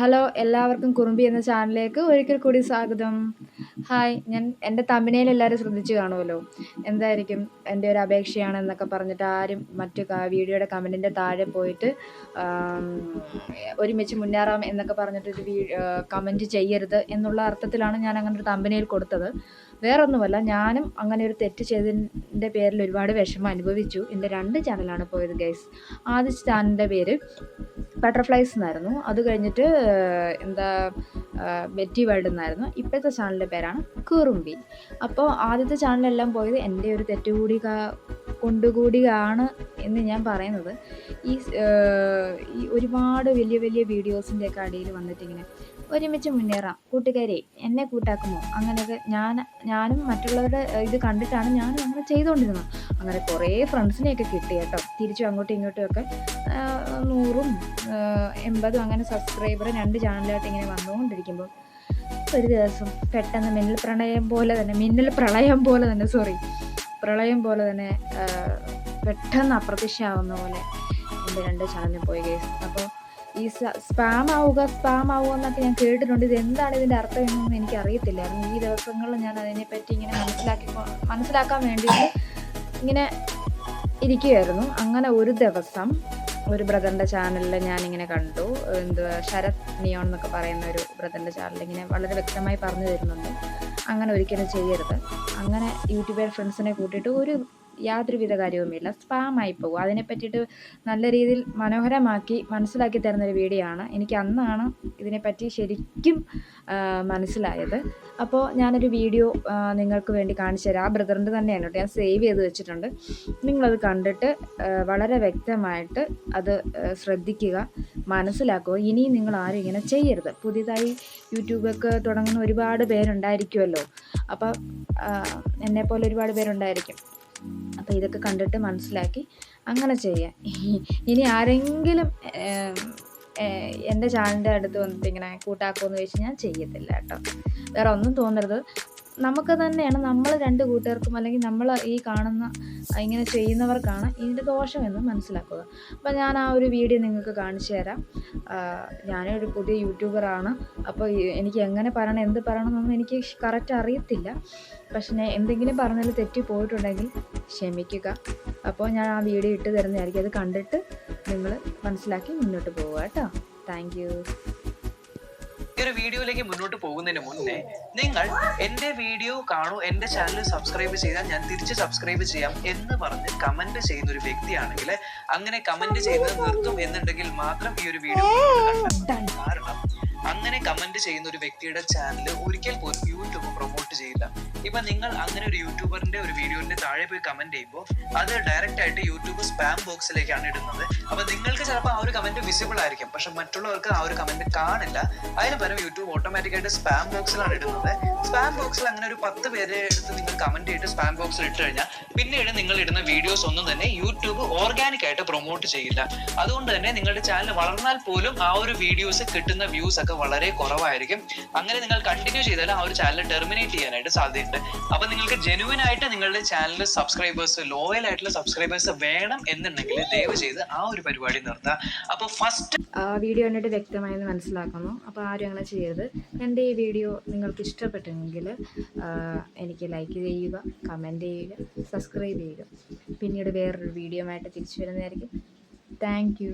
Hello എല്ലാവർക്കും കുറുമ്പി എന്ന ചാനലിലേക്ക് ഒരിക്കൽ കൂടി സ്വാഗതം. ഹായ് ഞാൻ എന്റെ തമ്മിനയിൽ എല്ലാവരും ശ്രദ്ധിച്ചു കാണുമല്ലോ? എന്തായിരിക്കും എന്റെ ഒരു അപേക്ഷയാണ് എന്നൊക്കെ പറഞ്ഞിട്ട് ആരും മറ്റു വീഡിയോയുടെ കമന്റിന്റെ താഴെ പോയിട്ട് ഒരുമിച്ച് മുന്നേറാം എന്നൊക്കെ പറഞ്ഞിട്ടൊരു കമന്റ് ചെയ്യരുത് എന്നുള്ള അർത്ഥത്തിലാണ് ഞാൻ അങ്ങനെ ഒരു തമ്മിനയിൽ കൊടുത്തത്. വേറൊന്നുമല്ല ഞാനും അങ്ങനെ ഒരു തെറ്റ് ചെയ്തതിന്റെ പേരിൽ ഒരുപാട് വിഷമം അനുഭവിച്ചു. എന്റെ രണ്ട് ചാനലാണ് പോയത് ഗൈസ് ആദ്യ ചാനലിന്റെ പേര് ബട്ടർഫ്ലൈസ് എന്നായിരുന്നു. അത് കഴിഞ്ഞിട്ട് എന്താ ബെറ്റി വേൾഡ് എന്നായിരുന്നു. ഇപ്പോഴത്തെ ചാനലിന്റെ പേരാണ് കുറുമ്പി അപ്പോൾ ആദ്യത്തെ ചാനലെല്ലാം പോയത് എന്റെ ഒരു തെറ്റുകൂടി കൊണ്ടുകൂടിയാണ് എന്ന് ഞാൻ പറയുന്നത്. ഈ ഒരുപാട് വലിയ വലിയ വീഡിയോസിന്റെയൊക്കെ അടിയിൽ വന്നിട്ടിങ്ങനെ ഒരുമിച്ച് മുന്നേറാം കൂട്ടുകാരെ എന്നെ കൂട്ടാക്കുമോ? അങ്ങനെയൊക്കെ ഞാൻ ഞാനും മറ്റുള്ളവരുടെ ഇത് കണ്ടിട്ടാണ് ഞാനും അങ്ങനെ ചെയ്തുകൊണ്ടിരുന്നത്. അങ്ങനെ കുറേ ഫ്രണ്ട്സിനെയൊക്കെ കിട്ടി കേട്ടോ. തിരിച്ചും അങ്ങോട്ടും ഇങ്ങോട്ടും ഒക്കെ നൂറും എൺപതും അങ്ങനെ സബ്സ്ക്രൈബർ രണ്ട് ചാനലായിട്ട് ഇങ്ങനെ വന്നുകൊണ്ടിരിക്കുമ്പോൾ ഒരു ദിവസം പെട്ടെന്ന് മിന്നൽ പ്രണയം പോലെ തന്നെ മിന്നൽ പ്രളയം പോലെ തന്നെ സോറി പ്രളയം പോലെ തന്നെ പെട്ടെന്ന് അപ്രത്യക്ഷമാവുന്ന പോലെ എന്റെ രണ്ട് ചാനലിൽ പോയി കേസ് അപ്പോൾ ഈ സ്പാം ആവുക സ്പാം ആവുക എന്നൊക്കെ ഞാൻ കേട്ടിട്ടുണ്ട്. ഇത് എന്താണ് ഇതിന്റെ അർത്ഥം എന്നൊന്നും എനിക്ക് അറിയത്തില്ലായിരുന്നു ഈ ദിവസങ്ങളിൽ ഞാൻ അതിനെപ്പറ്റി ഇങ്ങനെ മനസ്സിലാക്കി മനസ്സിലാക്കാൻ വേണ്ടിയിട്ട് ഇങ്ങനെ ഇരിക്കുകയായിരുന്നു. അങ്ങനെ ഒരു ദിവസം ഒരു ബ്രദറിന്റെ ചാനലിൽ ഞാനിങ്ങനെ കണ്ടു. എന്തുവാ ശരത് നിയോൺ എന്നൊക്കെ പറയുന്ന ഒരു ബ്രദറിന്റെ ചാനൽ ഇങ്ങനെ വളരെ വ്യക്തമായി പറഞ്ഞു തരുന്നുണ്ട്. അങ്ങനെ ഒരിക്കലും ചെയ്യരുത്. അങ്ങനെ യൂട്യൂബർ ഫ്രണ്ട്സിനെ കൂട്ടിയിട്ട് ഒരു യാതൊരുവിധ കാര്യവുമില്ല. ആയി പോകും. അതിനെ പറ്റിയിട്ട് നല്ല രീതിയിൽ മനോഹരമാക്കി മനസ്സിലാക്കി തരുന്നൊരു വീഡിയോ ആണ് എനിക്ക് അന്നാണ് ഇതിനെപ്പറ്റി ശരിക്കും മനസ്സിലായത്. അപ്പോൾ ഞാനൊരു വീഡിയോ നിങ്ങൾക്ക് വേണ്ടി കാണിച്ചു തരാം. ആ ബ്രദറിന്റെ തന്നെയാണ് കേട്ടോ. ഞാൻ സേവ് ചെയ്ത് വെച്ചിട്ടുണ്ട്. നിങ്ങളത് കണ്ടിട്ട് വളരെ വ്യക്തമായിട്ട് അത് ശ്രദ്ധിക്കുക മനസ്സിലാക്കുക. ഇനിയും നിങ്ങൾ ആരും ഇങ്ങനെ ചെയ്യരുത്. പുതിയതായി യൂട്യൂബൊക്കെ തുടങ്ങുന്ന ഒരുപാട് പേരുണ്ടായിരിക്കുമല്ലോ. അപ്പോൾ എന്നെപ്പോലെ ഒരുപാട് പേരുണ്ടായിരിക്കും. അപ്പോൾ ഇതൊക്കെ കണ്ടിട്ട് മനസ്സിലാക്കി അങ്ങനെ ചെയ്യാം. ഇനി ആരെങ്കിലും എന്റെ ചാനലിന്റെ അടുത്ത് വന്നിട്ട് ഇങ്ങനെ കൂട്ടാക്കുമെന്ന് ചോദിച്ചാൽ ഞാൻ ചെയ്യത്തില്ല കേട്ടോ. വേറെ ഒന്നും തോന്നരുത്. നമുക്ക് തന്നെയാണ് നമ്മൾ രണ്ട് കൂട്ടുകാർക്കും അല്ലെങ്കിൽ നമ്മൾ ഈ കാണുന്ന ഇങ്ങനെ ചെയ്യുന്നവർക്കാണ് ഇതിന്റെ ദോഷമെന്ന് മനസ്സിലാക്കുക. അപ്പോൾ ഞാൻ ആ ഒരു വീഡിയോ നിങ്ങൾക്ക് കാണിച്ചു തരാം. ഞാനൊരു പുതിയ യൂട്യൂബറാണ്. അപ്പോൾ എനിക്ക് എങ്ങനെ പറയണം എന്ത് പറയണമെന്നൊന്നും എനിക്ക് കറക്റ്റ് അറിയത്തില്ല. പക്ഷേ എന്തെങ്കിലും പറഞ്ഞാൽ തെറ്റി പോയിട്ടുണ്ടെങ്കിൽ ക്ഷമിക്കുക. അപ്പോൾ ഞാൻ ആ വീഡിയോ ഇട്ട് തരുന്നതായിരിക്കും. അത് കണ്ടിട്ട് നിങ്ങൾ മനസ്സിലാക്കി മുന്നോട്ട് പോവുക കേട്ടോ. താങ്ക് ഈ ഒരു വീഡിയോയിലേക്ക് മുന്നോട്ട് പോകുന്നതിന് മുന്നേ നിങ്ങൾ എന്റെ വീഡിയോ കാണൂ എന്റെ ചാനൽ സബ്സ്ക്രൈബ് ചെയ്താൽ ഞാൻ തിരിച്ച് സബ്സ്ക്രൈബ് ചെയ്യാം എന്ന് പറഞ്ഞ് കമന്റ് ചെയ്യുന്ന ഒരു വ്യക്തിയാണെങ്കിൽ അങ്ങനെ കമന്റ് ചെയ്യുന്നത് നിർത്തും എന്നുണ്ടെങ്കിൽ മാത്രം ഈ ഒരു വീഡിയോ കാരണം കമന്റ് ചെയ്യുന്ന ഒരു വ്യക്തിയുടെ ചാനൽ ഒരിക്കൽ പോലും യൂട്യൂബ് പ്രൊമോട്ട് ചെയ്യില്ല. ഇപ്പൊ നിങ്ങൾ അങ്ങനെ ഒരു യൂട്യൂബറിന്റെ ഒരു വീഡിയോന്റെ താഴെ പോയി കമന്റ് ചെയ്യുമ്പോൾ അത് ഡയറക്റ്റ് ആയിട്ട് യൂട്യൂബ് സ്പാം ബോക്സിലേക്കാണ് ഇടുന്നത്. അപ്പൊ നിങ്ങൾക്ക് ചിലപ്പോൾ ആ ഒരു കമന്റ് വിസിബിൾ ആയിരിക്കും. പക്ഷെ മറ്റുള്ളവർക്ക് ആ ഒരു കമന്റ് കാണില്ല. അതിന് പകരം യൂട്യൂബ് ഓട്ടോമാറ്റിക്കായിട്ട് സ്പാം ബോക്സിലാണ് ഇടുന്നത്. സ്പാം ബോക്സിൽ അങ്ങനെ ഒരു പത്ത് പേരെ എടുത്ത് നിങ്ങൾ കമന്റ് ചെയ്തിട്ട് സ്പാം ബോക്സിൽ ഇട്ട് കഴിഞ്ഞാൽ പിന്നീട് നിങ്ങൾ ഇടുന്ന വീഡിയോസ് ഒന്നും തന്നെ യൂട്യൂബ് ഓർഗാനിക് ആയിട്ട് പ്രൊമോട്ട് ചെയ്യില്ല. അതുകൊണ്ട് തന്നെ നിങ്ങളുടെ ചാനൽ വളർന്നാൽ പോലും ആ ഒരു വീഡിയോസ് കിട്ടുന്ന വ്യൂസ് ഒക്കെ വളരെ കുറവായിരിക്കും. അങ്ങനെ നിങ്ങൾ കണ്ടിന്യൂ ചെയ്താൽ ആ ഒരു ചാനൽ ടെർമിനേറ്റ് ചെയ്യാനായിട്ട് സാധ്യതയുണ്ട്. അപ്പൊ നിങ്ങൾക്ക് ജെനുവിൻ ആയിട്ട് നിങ്ങളുടെ ചാനലിൽ സബ്സ്ക്രൈബേഴ്സ് ലോയൽ ആയിട്ടുള്ള സബ്സ്ക്രൈബേഴ്സ് വേണം എന്നുണ്ടെങ്കിൽ ദയവ് ചെയ്ത് ആ ഒരു പരിപാടി നിർത്താം. അപ്പോൾ ഫസ്റ്റ് വീഡിയോ കണ്ടിട്ട് വ്യക്തമായി മനസ്സിലാക്കുന്നു. അപ്പോൾ ആരും അങ്ങനെ ചെയ്യരുത്. എന്റെ ഈ വീഡിയോ നിങ്ങൾക്ക് ഇഷ്ടപ്പെട്ടെങ്കിൽ എനിക്ക് ലൈക്ക് ചെയ്യുക കമന്റ് ചെയ്യുക സബ്സ്ക്രൈബ് ചെയ്യുക. പിന്നീട് വേറൊരു വീഡിയോ ആയിട്ട് തിരിച്ചു വരുന്നതായിരിക്കും. താങ്ക്